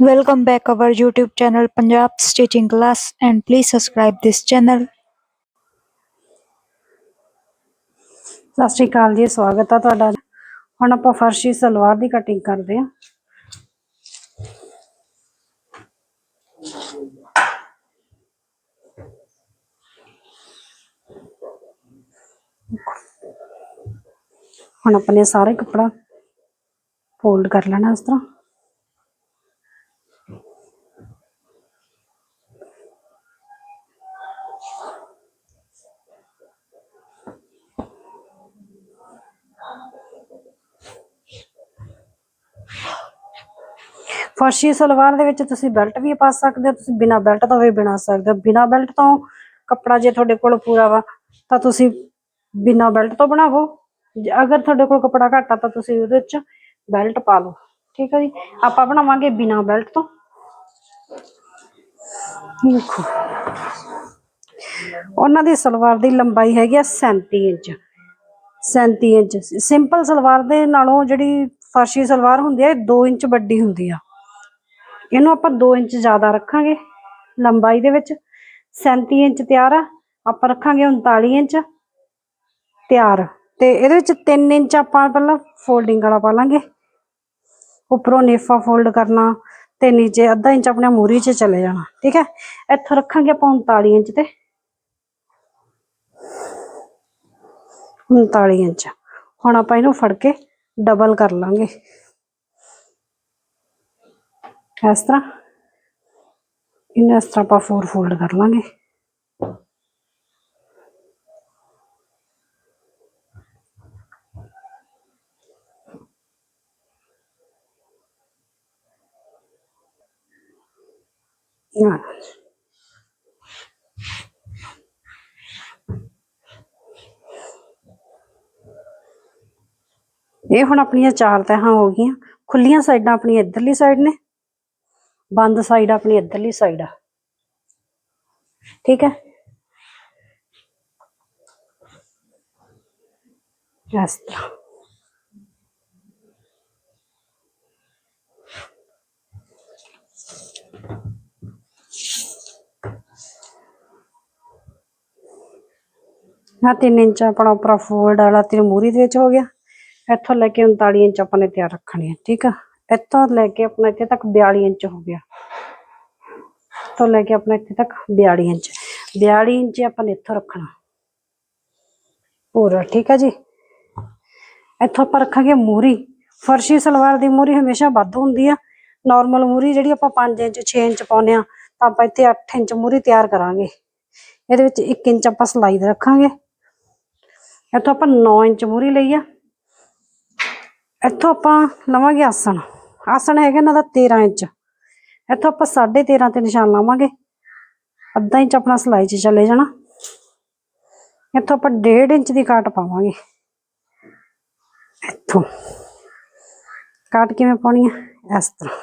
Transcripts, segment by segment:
Welcome back our YouTube channel Punjab Stitching Class and please subscribe this channel. ਸਤਿ ਸ਼੍ਰੀ ਅਕਾਲ ਜੀ ਸਵਾਗਤ ਹੈ ਤੁਹਾਡਾ ਹੁਣ ਆਪਾਂ ਫਰਸ਼ੀ ਸਲਵਾਰ ਦੀ ਕਟਿੰਗ ਕਰਦੇ ਹਾਂ ਹੁਣ ਆਪਾਂ ਨੇ ਸਾਰੇ ਕੱਪੜਾ ਫੋਲਡ ਕਰ ਲੈਣਾ ਇਸ ਤਰ੍ਹਾਂ ਫਰਸ਼ੀ ਸਲਵਾਰ ਦੇ ਵਿੱਚ ਤੁਸੀਂ ਬੈਲਟ ਵੀ ਪਾ ਸਕਦੇ ਹੋ, ਤੁਸੀਂ ਬਿਨਾ ਬੈਲਟ ਤੋਂ ਵੀ ਬਣਾ ਸਕਦੇ ਹੋ। ਬਿਨਾ ਬੈਲਟ ਤੋਂ ਕੱਪੜਾ ਜੇ ਤੁਹਾਡੇ ਕੋਲ ਪੂਰਾ ਵਾ, ਤਾਂ ਤੁਸੀਂ ਬਿਨਾ ਬੈਲਟ ਤੋਂ ਬਣਾਵੋ। ਅਗਰ ਤੁਹਾਡੇ ਕੋਲ ਕੱਪੜਾ ਘੱਟ ਆ, ਤਾਂ ਤੁਸੀਂ ਉਹਦੇ ਵਿੱਚ ਬੈਲਟ ਪਾ ਲਓ। ਠੀਕ ਹੈ ਜੀ? ਆਪਾਂ ਬਣਾਵਾਂਗੇ ਬਿਨਾ ਬੈਲਟ ਤੋਂ। ਦੇਖੋ। ਉਹਨਾਂ ਦੀ ਸਲਵਾਰ ਦੀ ਲੰਬਾਈ ਹੈਗੀ ਆ 37 ਇੰਚ। 37 ਇੰਚ। ਸਿੰਪਲ ਸਲਵਾਰ ਦੇ ਨਾਲੋਂ ਜਿਹੜੀ ਫਰਸ਼ੀ ਸਲਵਾਰ ਹੁੰਦੀ ਹੈ ਇਹ 2 ਇੰਚ ਵੱਡੀ ਹੁੰਦੀ ਆ। ਇਹਨੂੰ ਆਪਾਂ 2 ਇੰਚ ਜ਼ਿਆਦਾ ਰੱਖਾਂਗੇ ਲੰਬਾਈ ਦੇ ਵਿੱਚ। 37 ਇੰਚ ਤਿਆਰ ਆ। ਆਪਾਂ ਰੱਖਾਂਗੇ 39 ਇੰਚ ਤਿਆਰ। ਤੇ ਇਹਦੇ ਵਿੱਚ 3 ਇੰਚ ਆਪਾਂ ਪਹਿਲਾਂ ਫੋਲਡਿੰਗ ਵਾਲਾ ਪਾ ਲਾਂਗੇ। ਉੱਪਰੋਂ ਨੇਫਾ ਫੋਲਡ ਕਰਨਾ ਤੇ ਨੀਚੇ ਅੱਧਾ ਇੰਚ ਆਪਣੇ ਮੂਰੀ 'ਚ ਚਲੇ ਜਾਣਾ, ਠੀਕ ਹੈ? ਇੱਥੋਂ ਰੱਖਾਂਗੇ ਆਪਾਂ 39 ਇੰਚ ਤੇ। 39 ਇੰਚ। ਹੁਣ ਆਪਾਂ ਇਹਨੂੰ ਫੜ ਕੇ ਡਬਲ ਕਰ ਲਾਂਗੇ। ਇਸ ਤਰ੍ਹਾਂ ਇਹਨੂੰ ਇਸ ਤਰ੍ਹਾਂ ਆਪਾਂ ਫੋਰ ਫੋਲਡ ਕਰ ਲਾਂਗੇ ਹਾਂ ਇਹ ਹੁਣ ਆਪਣੀਆਂ ਚਾਰ ਤਹਾਂ ਹੋ ਗਈਆਂ ਖੁੱਲੀਆਂ ਸਾਈਡਾਂ ਆਪਣੀ ਇਧਰਲੀ ਸਾਈਡ ਨੇ ਬੰਦ ਸਾਈਡ ਆਪਣੀ ਇਧਰਲੀ ਸਾਈਡ ਆ ਠੀਕ ਹੈ ਇਸ ਤਰ੍ਹਾਂ ਆ 3 ਇੰਚ ਆਪਣਾ ਉੱਪਰ ਫੋਲਡ ਵਾਲਾ ਤੇ ਮੂਰੀ ਦੇ ਵਿੱਚ ਹੋ ਗਿਆ ਇੱਥੋਂ ਲੈ ਕੇ 39 ਇੰਚ ਆਪਾਂ ਨੇ ਤਿਆਰ ਰੱਖਣੀ ਹੈ ਠੀਕ ਆ ਇੱਥੋਂ ਲੈ ਕੇ ਆਪਣਾ ਇੱਥੇ ਤੱਕ 42 ਇੰਚ ਹੋ ਗਿਆ ਤੋਂ ਲੈ ਕੇ ਆਪਣਾ ਇੱਥੇ ਤੱਕ 42 ਇੰਚ 42 ਇੰਚ ਆਪਾਂ ਨੇ ਇੱਥੋਂ ਰੱਖਣਾ ਪੂਰਾ ਠੀਕ ਆ ਜੀ ਇੱਥੋਂ ਆਪਾਂ ਰੱਖਾਂਗੇ ਮੂਰੀ ਫਰਸ਼ੀ ਸਲਵਾਰ ਦੀ ਮੂਰੀ ਹਮੇਸ਼ਾ ਵੱਧ ਹੁੰਦੀ ਆ ਨਾਰਮਲ ਮੂਰੀ ਜਿਹੜੀ ਆਪਾਂ 5 ਇੰਚ 6 ਇੰਚ ਪਾਉਂਦੇ ਆ ਤਾਂ ਆਪਾਂ ਇੱਥੇ 8 ਇੰਚ ਮੂਰੀ ਤਿਆਰ ਕਰਾਂਗੇ ਇਹਦੇ ਵਿੱਚ 1 ਇੰਚ ਆਪਾਂ ਸਲਾਈ ਦਾ ਰੱਖਾਂਗੇ ਇੱਥੋਂ ਆਪਾਂ 9 ਇੰਚ ਮੂਰੀ ਲਈ ਆ ਇੱਥੋਂ ਆਪਾਂ ਲਵਾਂਗੇ ਆਸਣ ਆਸਣ ਹੈਗਾ ਇਹਨਾਂ ਦਾ 13 ਇੰਚ। ਇੱਥੋਂ ਆਪਾਂ 13.5 ਤੇ ਨਿਸ਼ਾਨ ਲਾਵਾਂਗੇ। ਅੱਧਾ ਇੰਚ ਆਪਣਾ ਸਲਾਈ 'ਚ ਚਲੇ ਜਾਣਾ। ਇੱਥੋਂ ਆਪਾਂ 1.5 ਇੰਚ ਦੀ ਕਾਟ ਪਾਵਾਂਗੇ। ਇੱਥੋਂ। ਕਾਟ ਕਿਵੇਂ ਪਾਉਣੀ ਆ? ਇਸ ਤਰ੍ਹਾਂ।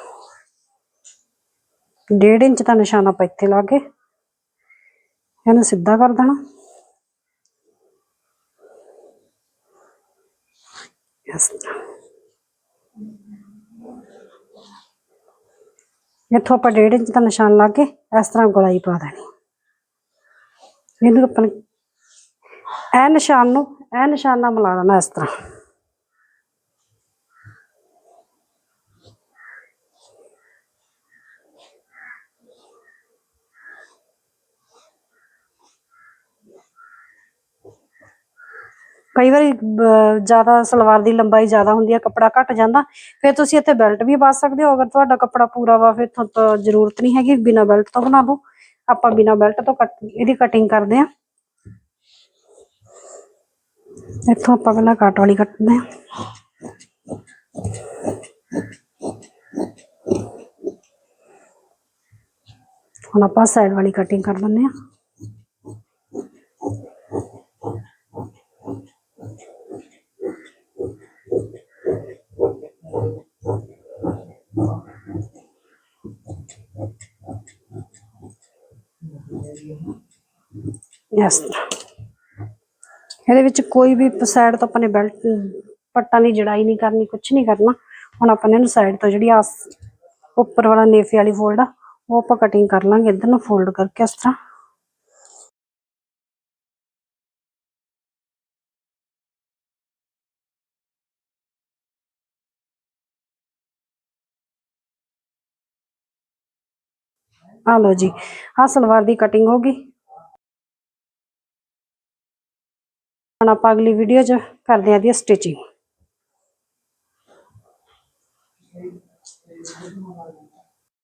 1.5 ਇੰਚ ਦਾ ਨਿਸ਼ਾਨ ਆਪਾਂ ਇੱਥੇ ਲਾ ਕੇ ਇਹਨੂੰ ਸਿੱਧਾ ਕਰ ਦੇਣਾ। ਇਸ ਤਰ੍ਹਾਂ। ਇੱਥੋਂ ਆਪਾਂ ਡੇਢ ਇੰਚ ਦਾ ਨਿਸ਼ਾਨ ਲਾ ਕੇ ਇਸ ਤਰ੍ਹਾਂ ਗੋਲਾਈ ਪਾ ਦੇਣੀ। ਇਹਨੂੰ ਆਪਾਂ ਨੇ ਇਹ ਨਿਸ਼ਾਨ ਨੂੰ, ਇਹ ਨਿਸ਼ਾਨ ਨਾਲ ਮਿਲਾ ਲੈਣਾ ਇਸ ਤਰ੍ਹਾਂ। ਕਈ ਵਾਰੀ ਜ਼ਿਆਦਾ ਸਲਵਾਰ ਦੀ ਲੰਬਾਈ ਜ਼ਿਆਦਾ ਹੁੰਦੀ ਹੈ ਕੱਪੜਾ ਘਟ ਜਾਂਦਾ, ਫਿਰ ਤੁਸੀਂ ਇੱਥੇ ਬੈਲਟ ਵੀ ਪਾ ਸਕਦੇ ਹੋ, ਅਗਰ ਤੁਹਾਡਾ ਕੱਪੜਾ ਪੂਰਾ ਵਾ, ਫਿਰ ਤੁਹਾਨੂੰ ਜ਼ਰੂਰਤ ਨਹੀਂ ਹੈਗੀ, ਬਿਨਾ ਬੈਲਟ ਤੋਂ ਬਣਾ ਲਓ ਆਪਾਂ ਬਿਨਾ ਬੈਲਟ ਤੋਂ ਕੱਟ, ਇਹਦੀ ਕਟਿੰਗ ਕਰਦੇ ਆ। ਇੱਥੋਂ ਆਪਾਂ ਪਹਿਲਾਂ ਕੱਟ ਵਾਲੀ ਕੱਟਦੇ ਹਾਂ ਹੁਣ ਆਪਾਂ ਸਾਈਡ ਵਾਲੀ ਕਟਿੰਗ ਕਰ ਦਿੰਦੇ ਆ। ਇਸ ਤਰ੍ਹਾਂ ਇਹਦੇ ਵਿੱਚ ਕੋਈ ਵੀ ਸਾਈਡ ਤੋਂ ਆਪਾਂ ਨੇ ਬੈਲਟ ਪੱਟਾਂ ਦੀ ਜੜਾਈ ਨਹੀਂ ਕਰਨੀ ਕੁਝ ਨਹੀਂ ਕਰਨਾ। ਹੁਣ ਆਪਾਂ ਨੇ ਇਹਨੂੰ ਸਾਈਡ ਤੋਂ ਜਿਹੜੀ ਆਸ ਉੱਪਰ ਵਾਲਾ ਨੇਫੇ ਵਾਲੀ ਫੋਲਡ ਆ, ਉਹ ਆਪਾਂ ਕਟਿੰਗ ਕਰ ਲਾਂਗੇ, ਇੱਧਰ ਨੂੰ ਫੋਲਡ ਕਰਕੇ ਇਸ ਤਰ੍ਹਾਂ। ਆ ਲਓ ਜੀ ਆ ਸਲਵਾਰ ਦੀ ਕਟਿੰਗ ਹੋ ਗਈ। ਹੁਣ ਆਪਾਂ ਅਗਲੀ ਵੀਡੀਓ 'ਚ ਕਰਦੇ ਹਾਂ ਦੀ ਸਟਿਚਿੰਗ